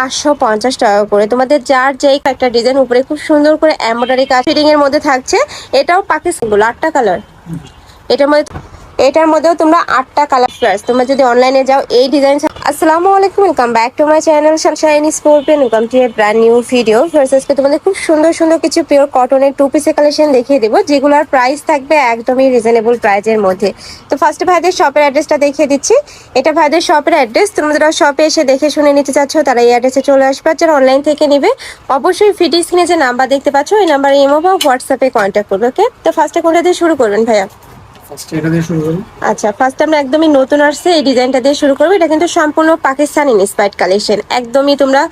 পাঁচশো পঞ্চাশ টাকা করে। তোমাদের যার যেই একটা ডিজাইন উপরে খুব সুন্দর করে এমব্রয়ডারি কাজ ফিটিং এর মধ্যে থাকছে। এটাও পাকিস্তান আটটা কালার এটার মধ্যে এটার মধ্যেও তোমরা আটটা কালার প্লাস তোমরা যদি অনলাইনে যাও, এই ডিজাইন আসসালামু আলাইকুম welcome back to my channel sunshine স্পোর্টেন welcome to a brand new video ফার্স্টকে তোমাদের খুব সুন্দর সুন্দর কিছু পিওর কটনের টু পিসের কালেকশন দেখিয়ে দেবো, যেগুলোর প্রাইস থাকবে একদমই রিজনেবল প্রাইজের মধ্যে। তো ফার্স্টে ভাইদের শপের অ্যাড্রেসটা দেখিয়ে দিচ্ছি। এটা ভাইদের শপের অ্যাড্রেস তোমরা শপে এসে দেখে শুনে নিতে চাচ্ছ, তারা এই অ্যাড্রেসে চলে আসবে। যারা অনলাইন থেকে নেবে, অবশ্যই ফিডি স্ক্রিনে যে নাম্বার দেখতে পাচ্ছ এই নাম্বারে ইমো বা হোয়াটসঅ্যাপে কন্ট্যাক্ট করবে ওকে তো ফার্স্টে কোনটা দিয়ে শুরু করবেন ভাইয়া? ফার্স্ট এটা দিয়ে শুরু করি আচ্ছা ফার্স্ট আমরা একদমই নতুন আসছে এই ডিজাইনটা দিয়ে শুরু করব। এটা কিন্তু সম্পূর্ণ পাকিস্তান ইন্সপায়ার্ড কালেকশন একদমই তোমরা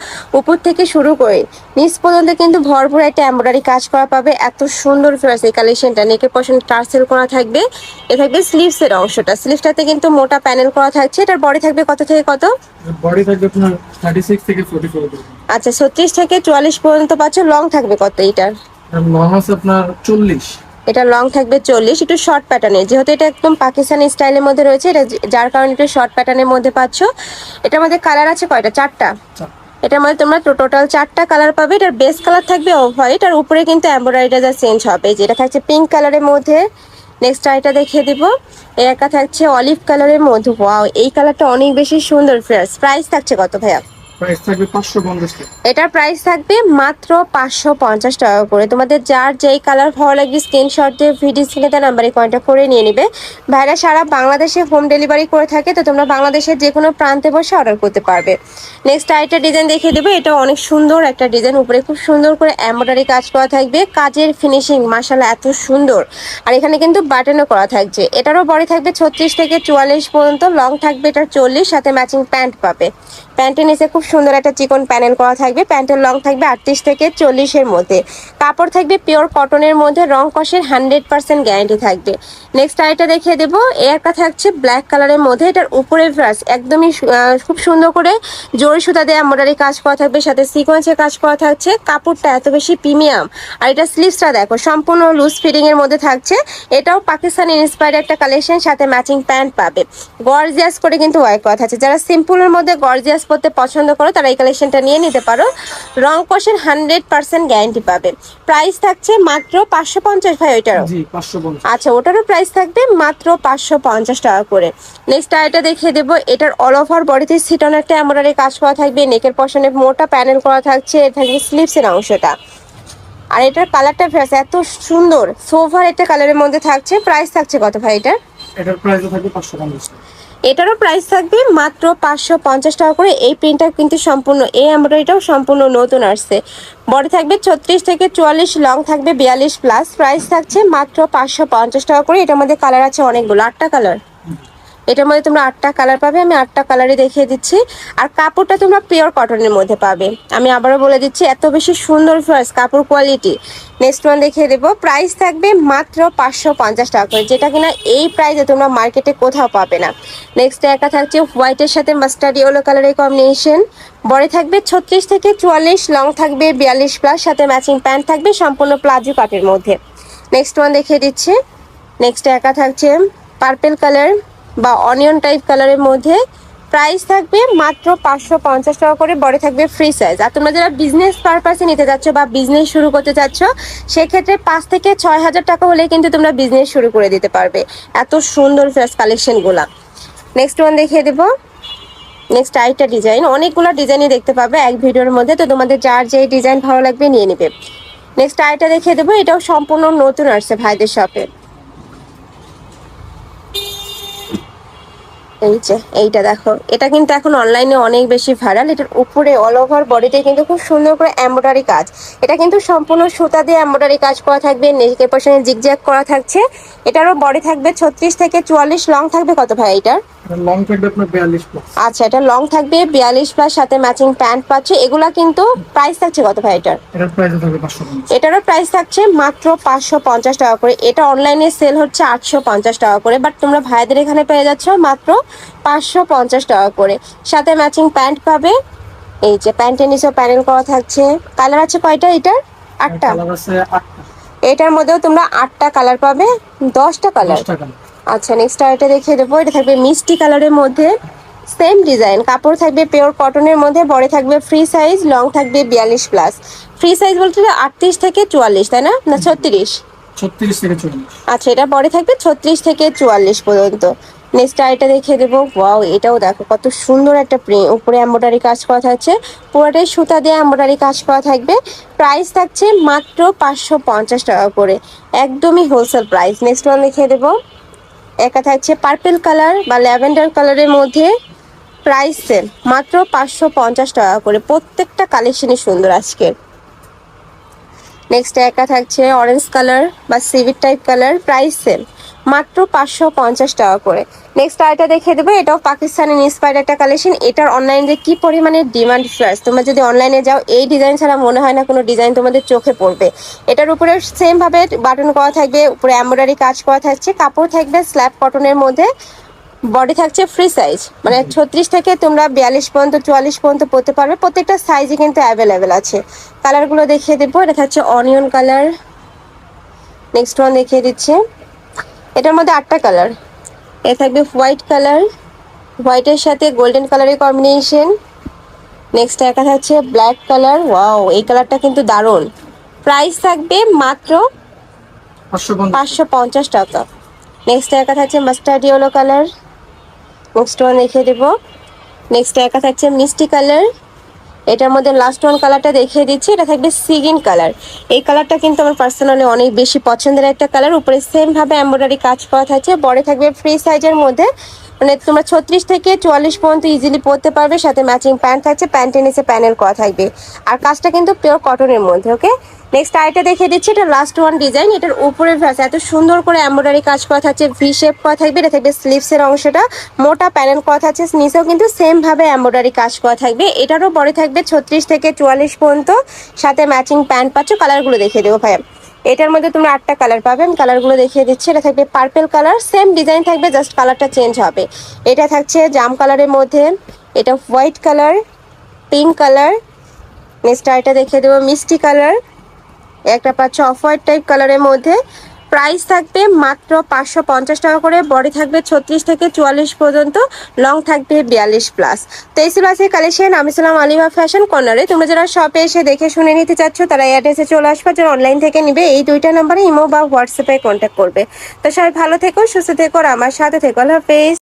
উপর থেকে শুরু করে নিচ পর্যন্ত কিন্তু ভরপুর একটা এমব্রয়ডারি কাজ করা পাবে। এত সুন্দর ফেরাস এই কালেকশনটা নেকের পশন টার্সেল করা থাকবে। এ থাকবে স্লিভস এর অংশটা। স্লিভসটাতে কিন্তু মোটা প্যানেল করা থাকছে। এটার বডি থাকবে কত থেকে কত? বডি থাকবে আপনার থার্টি সিক্স থেকে ফোর্টি ফোর আচ্ছা ছত্রিশ থেকে চুয়াল্লিশ পর্যন্ত পাচ্ছ। লং থাকবে কত এটার? লং আছে আপনার চল্লিশ। এটা লং থাকবে চল্লিশ একটু শর্ট প্যাটার্নের যেহেতু এটা একদম পাকিস্তানি স্টাইলের মধ্যে রয়েছে এটা যার কারণে একটু শর্ট প্যাটার্নের মধ্যে পাচ্ছ। এটার মধ্যে কালার আছে কয়টা? চারটা। এটার মধ্যে তোমরা টোটাল চারটা কালার পাবে। এটার বেস কালার থাকবে অফ হোয়াইট আর উপরে কিন্তু এমব্রয়ডারিটা যা চেঞ্জ হবে। যেটা থাকছে পিঙ্ক কালারের মধ্যে। নেক্সট আইটা দেখিয়ে দিব। এই একটা থাকছে অলিভ কালারের মধ্যে। ওয়াও এই কালারটা অনেক বেশি সুন্দর ফ্রেশ প্রাইস থাকছে কত ভাইয়া? প্রাইস এটার প্রাইস থাকবে মাত্র পাঁচশো পঞ্চাশ টাকা করে। তোমাদের যার যেই কালার ভালো লাগবে স্ক্রিনশট দিয়ে ভিডিও স্ক্রিনে তার নাম্বারে কন্ট্যাক্ট করে নিয়ে নিবে। ভাইরা সারা বাংলাদেশে হোম ডেলিভারি করে থাকে, তো তোমরা বাংলাদেশের যে কোনো প্রান্তে বসে অর্ডার করতে পারবে। নেক্সট আরেকটা ডিজাইন দেখিয়ে দেবো। এটা অনেক সুন্দর একটা ডিজাইন উপরে খুব সুন্দর করে এমব্রয়ডারি কাজ করা থাকবে। কাজের ফিনিশিং মাসালা এত সুন্দর। আর এখানে কিন্তু বাটনও করা থাকছে। এটারও বডি থাকবে ছত্রিশ থেকে চুয়াল্লিশ পর্যন্ত লং থাকবে এটার চল্লিশ, সাথে ম্যাচিং প্যান্ট পাবে। প্যান্টের নিচে খুব সুন্দর একটা চিকন প্যানেল করা থাকবে। প্যান্টের লং থাকবে আটত্রিশ থেকে চল্লিশের মধ্যে। কাপড় থাকবে পিওর কটনের মধ্যে, রং কষের হান্ড্রেড পার্সেন্ট গ্যারান্টি থাকবে। নেক্সট আইটা দেখিয়ে দেবো। একটা থাকছে ব্ল্যাক কালারের মধ্যে। এটার উপরে ফ্রাস একদমই খুব সুন্দর করে জরি সুতা দিয়ে এমব্রয়ডারি কাজ করা থাকবে। সাথে সিকোয়েন্সের কাজ করা থাকছে। কাপড়টা এত বেশি প্রিমিয়াম আর এটা স্লিভসটা দেখো, সম্পূর্ণ লুজ ফিটিং এর মধ্যে থাকছে। এটাও পাকিস্তানি ইন্সপায়ার্ড একটা কালেকশন সাথে ম্যাচিং প্যান্ট পাবে। গর্জিয়াস করে কিন্তু ওয়াই করা থাকছে। যারা সিম্পলের মধ্যে গর্জিয়াস পরতে পছন্দ করো তারা এই কালেকশনটা নিয়ে নিতে পারো। রং কষের হান্ড্রেড পার্সেন্ট গ্যারান্টি পাবে। প্রাইস থাকছে মাত্র পাঁচশো পঞ্চাশ ভাই ওইটারও। আচ্ছা ওটারও প্রাইস থাকবে মাত্র পাঁচশো পঞ্চাশ টাকা করে। নেক্সট আইটা দেখিয়ে দেবো এটার অল ওভার বডিতে সিটন একটা এমব্রয়ডারি কাজ করা থাকবে নেকের পশনে মোটা প্যানেল করা থাকছে থাকবে স্লিপসের অংশটা। আর এটার কালারটা ফ্রেশ এত সুন্দর সোভার একটা কালারের মধ্যে থাকছে প্রাইস থাকছে কত ভাই এটার? এটার প্রাইস থাকবে পাঁচশো পঞ্চাশ। এটারও প্রাইস থাকবে মাত্র পাঁচশো পঞ্চাশ টাকা করে। এই প্রিন্টটা কিন্তু সম্পূর্ণ, এই এমব্রয়ডারিটাও সম্পূর্ণ নতুন আসছে। বড় থাকবে ছত্রিশ থেকে চুয়াল্লিশ লং থাকবে বিয়াল্লিশ প্লাস প্রাইস থাকছে মাত্র পাঁচশো পঞ্চাশ টাকা করে। এটার মধ্যে কালার আছে অনেকগুলো। আটটা কালার এটার মধ্যে তোমরা আটটা কালার পাবে, আমি আটটা কালারই দেখিয়ে দিচ্ছি। আর কাপড়টা তোমরা পিওর কটনের মধ্যে পাবে। আমি আবারও বলে দিচ্ছি, এত বেশি সুন্দর ফার্স কাপড় কোয়ালিটি নেক্সট ওয়ান দেখিয়ে দেবো প্রাইস থাকবে মাত্র পাঁচশো পঞ্চাশ টাকা করে, যেটা কিনা এই প্রাইসে তোমরা মার্কেটে কোথাও পাবে না। নেক্সট একটা থাকছে হোয়াইটের সাথে মাস্টার্ড ইয়েলো কালারের কম্বিনেশন বডি থাকবে ছত্রিশ থেকে চুয়াল্লিশ লং থাকবে বিয়াল্লিশ প্লাস সাথে ম্যাচিং প্যান্ট থাকবে সম্পূর্ণ প্লাজো কাটের মধ্যে। নেক্সট ওয়ান দেখিয়ে দিচ্ছি। নেক্সট একা থাকছে পার্পেল কালার বা অনিয়ন টাইপ কালারের মধ্যে প্রাইস থাকবে মাত্র পাঁচশো পঞ্চাশ টাকা করে, বড় থাকবে ফ্রি সাইজ আর তোমরা যারা বিজনেস পারপাসে নিতে যাচ্ছ বা বিজনেস শুরু করতে চাচ্ছ, সেক্ষেত্রে পাঁচ থেকে ছয় হাজার টাকা হলে কিন্তু তোমরা বিজনেস শুরু করে দিতে পারবে এত সুন্দর ফ্রেশ কালেকশনগুলা নেক্সট ওয়ান দেখিয়ে দেবো। নেক্সট আরেকটা ডিজাইন অনেকগুলো ডিজাইনই দেখতে পাবে এক ভিডিওর মধ্যে, তো তোমাদের যার যে ডিজাইন ভালো লাগবে নিয়ে নেবে। নেক্সট আরেকটা দেখিয়ে দেবো, এটাও সম্পূর্ণ নতুন আসছে ভাইদের শপে এই যে এইটা দেখো। এটা কিন্তু এখন অনলাইনে অনেক বেশি ভাইরাল এটার উপরে অল ওভার বডিতে কিন্তু খুব সুন্দর করে এমব্রয়ডারি কাজ। এটা কিন্তু সম্পূর্ণ সুতা দিয়ে এমব্রয়ডারি কাজ করা থাকবে নেকের পাশে জিগজ্যাগ করা থাকছে। এটারও বডি থাকবে ছত্রিশ থেকে চুয়াল্লিশ লং থাকবে কত ভাই এটার লং থাকবে আপনার বিয়াল্লিশ প্লাস আচ্ছা এটা লং থাকবে বিয়াল্লিশ প্লাস সাথে ম্যাচিং প্যান্ট পাচ্ছে। এগুলা কিন্তু প্রাইস থাকছে কত ভাই এটার? এটার প্রাইস থাকবে পাঁচশো পঞ্চাশ। এটারও প্রাইস থাকছে মাত্র পাঁচশো পঞ্চাশ টাকা করে। এটা অনলাইনে সেল হচ্ছে আটশো পঞ্চাশ টাকা করে। বাট তোমরা ভাইদের এখানে পেয়ে যাচ্ছ মাত্র পাঁচশো পঞ্চাশ টাকা করে। সাথে ম্যাচিং প্যান্ট পাবে। এই যে প্যান্টের নিচেও প্যানেল করা থাকছে। কালার আছে কয়টা এটার? আটটা। এটার মধ্যেও তোমরা আটটা কালার পাবে। দশটা কালার আচ্ছা নেক্সট আর এটা দেখিয়ে দেবো। এটা থাকবে মিষ্টি কালারের মধ্যে। সেম ডিজাইন কাপড় থাকবে পিওর কটনের মধ্যে বড় থাকবে ফ্রি সাইজ লং থাকবে বিয়াল্লিশ প্লাস ফ্রি সাইজ বলতে আটত্রিশ থেকে চুয়াল্লিশ তাই না? না ছত্রিশ? আচ্ছা এটা পরে থাকবে ছত্রিশ থেকে চুয়াল্লিশ পর্যন্ত। নেক্সট আইটা দেখিয়ে দেবো। ওয়াও এটাও দেখো কত সুন্দর একটা প্রিন্ট উপরে এম্ব্রয়ডারি কাজ করা থাকছে। পুরোটাই সুতা দিয়ে এম্ব্রয়ডারি কাজ করা থাকবে। প্রাইস থাকছে মাত্র পাঁচশো পঞ্চাশ টাকা করে। একদমই হোলসেল প্রাইস নেক্সট ওয়ান দেখিয়ে দেবো। একা থাকছে পার্পেল কালার বা ল্যাভেন্ডার কালারের মধ্যে প্রাইস সেম মাত্র পাঁচশো পঞ্চাশ টাকা করে। প্রত্যেকটা কালেকশনই সুন্দর আজকের নেক্সট একা থাকছে অরেঞ্জ কালার বা সিভিট টাইপ কালার প্রাইস সেম মাত্র পাঁচশো পঞ্চাশ টাকা করে। নেক্সট আরেকটা দেখে দেবো এটাও পাকিস্তানি ইন্সপায়ার্ড একটা কালেকশন এটার অনলাইনে কি পরিমাণে ডিমান্ড ফ্লাস তোমরা যদি অনলাইনে যাও এই ডিজাইন ছাড়া মনে হয় না কোনো ডিজাইন তোমাদের চোখে পড়বে। এটার উপরে সেমভাবে বাটন করা থাকবে উপরে এমব্রয়ডারি কাজ করা থাকছে কাপড় থাকবে স্ল্যাব কটনের মধ্যে বডি থাকছে ফ্রি সাইজ মানে ছত্রিশ থেকে তোমরা বিয়াল্লিশ পর্যন্ত চুয়াল্লিশ পর্যন্ত পড়তে পারবে প্রত্যেকটা সাইজই কিন্তু অ্যাভেলেবেল আছে। কালারগুলো দেখিয়ে দেবো এটা থাকছে অনিয়ন কালার নেক্সট ওয়ান দেখিয়ে দিচ্ছে। এটার মধ্যে আটটা কালার। এ থাকবে হোয়াইট কালার হোয়াইটের সাথে গোল্ডেন কালারের কম্বিনেশন। নেক্সট একা থাকছে ব্ল্যাক কালার ওয়াও এই কালারটা কিন্তু দারুণ। প্রাইস থাকবে মাত্র পাঁচশো পঞ্চাশ। টাকা। নেক্সট একা থাকছে mustard yellow colour. Next one রেখে দেবো। নেক্সট একা থাকছে মিষ্টি কালার। এটার মধ্যে লাস্ট ওয়ান কালারটা দেখিয়ে দিচ্ছি, এটা থাকবে সিগিন কালার এই কালারটা কিন্তু আমার পার্সোনালি অনেক বেশি পছন্দের একটা কালার উপরে সেমভাবে এম্ব্রয়ডারি কাজ পাওয়া থাকছে, বড়ে থাকবে ফ্রি সাইজের মধ্যে। মানে তোমরা ছত্রিশ থেকে চুয়াল্লিশ পর্যন্ত ইজিলি পরতে পারবে, সাথে ম্যাচিং প্যান্ট থাকছে প্যান্টের নিচে প্যানেল করা থাকবে। আর কাজটা কিন্তু পিওর কটনের মধ্যে ওকে নেক্সট আইটা দেখিয়ে দিচ্ছি, এটা লাস্ট ওয়ান ডিজাইন এটার উপরের ভাষা এত সুন্দর করে এমব্রয়ডারি কাজ করা থাকছে ভি শেপ করা থাকবে, এটা থাকবে স্লিভসের অংশটা, মোটা প্যানেল করা থাকছে, নিচেও কিন্তু সেম ভাবে এমব্রয়ডারি কাজ করা থাকবে, এটারও পরে থাকবে ছত্রিশ থেকে চুয়াল্লিশ পর্যন্ত, সাথে ম্যাচিং প্যান্ট পাচ্ছ কালারগুলো দেখিয়ে দেবো ভাইয়া। এটার মধ্যে তোমরা আটটা কালার পাবে। আমি কালারগুলো দেখিয়ে দিচ্ছি। এটা থাকবে পার্পেল কালার সেম ডিজাইন থাকবে জাস্ট কালারটা চেঞ্জ হবে। এটা থাকছে জাম কালারের মধ্যে। এটা white colour pink colour next এটা দেখিয়ে দেবো, মিষ্টি কালার একটা পাচ্ছ অফ হোয়াইট টাইপ কালারের মধ্যে। প্রাইস থাকবে মাত্র পাঁচশো পঞ্চাশ টাকা করে, বডি থাকবে ছত্রিশ থেকে চুয়াল্লিশ পর্যন্ত, লং থাকবে বিয়াল্লিশ প্লাস। তো এই ছিল আছে কালেকশন আমি ছিলাম আলিমা ফ্যাশন কর্নারে। তোমরা যারা শপে এসে দেখে শুনে নিতে চাচ্ছ, তারা অ্যাড্রেসে চলে আসবে, যারা অনলাইন থেকে নিবে, এই দুইটা নাম্বারে ইমো বা হোয়াটসঅ্যাপে কন্ট্যাক্ট করবে। তো সবাই ভালো থেকো, সুস্থ থেকো, আর আমার সাথে থেকো। আল্লাহ হাফেজ।